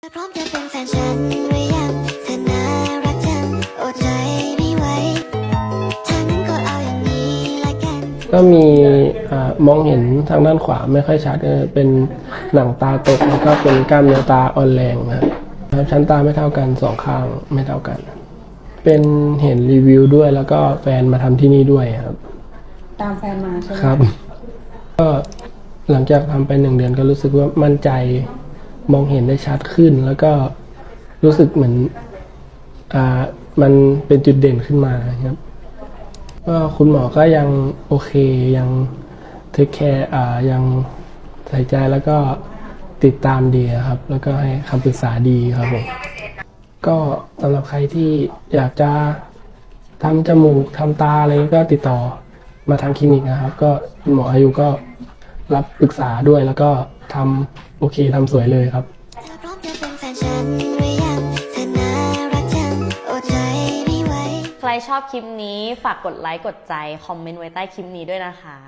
พร้อมจะเป็นแฟนฉันหรือยังเธอน่ารักจังอดใจไม่ไหวถ้างั้นก็เอาอย่างนี้ละกันก็มีอามองเห็นทางด้านขวาไม่ค่อยชัดเออเป็นหนังตาตกแล้วก็เป็นกล้ามเนื้อตาอ่อนแรงนะครับครับชั้นตาไม่เท่ากันสองข้างไม่เท่ากัน เป็นเห็นรีวิวด้วยแล้วก็แฟนมาทำที่นี่ด้วยครับ ตามแฟนมาใช่ไหมครับ ก็หลังจากทำไปหนึ่งเดือนก็รู้สึกว่ามั่นใจ มองเห็นได้ชัดขึ้น แล้วก็รู้สึกเหมือนอ่ามันเป็นจุดเด่นขึ้นมาครับก็คุณหมอก็ยังโอเคยังเทคแคร์อ่ายังใส่ใจแล้วก็ติดตามดีครับ แล้วก็ให้คำปรึกษาดีครับผมก็สำหรับใครที่อยากจะทำจมูกทำตาอะไรก็ติดต่อมาทางคลินิกนะครับ ก็คุณหมออายุก็ รับปรึกษาด้วยแล้วก็ทำโอเคทำสวยเลยครับเธอพร้อมจะเป็นแฟนฉันหรือยังเธอน่ารักจังอดใจไม่ไหวใครชอบคลิปนี้ฝากกดไลค์กดใจ คอมเมนต์ไว้ใต้คลิปนี้ด้วยนะคะ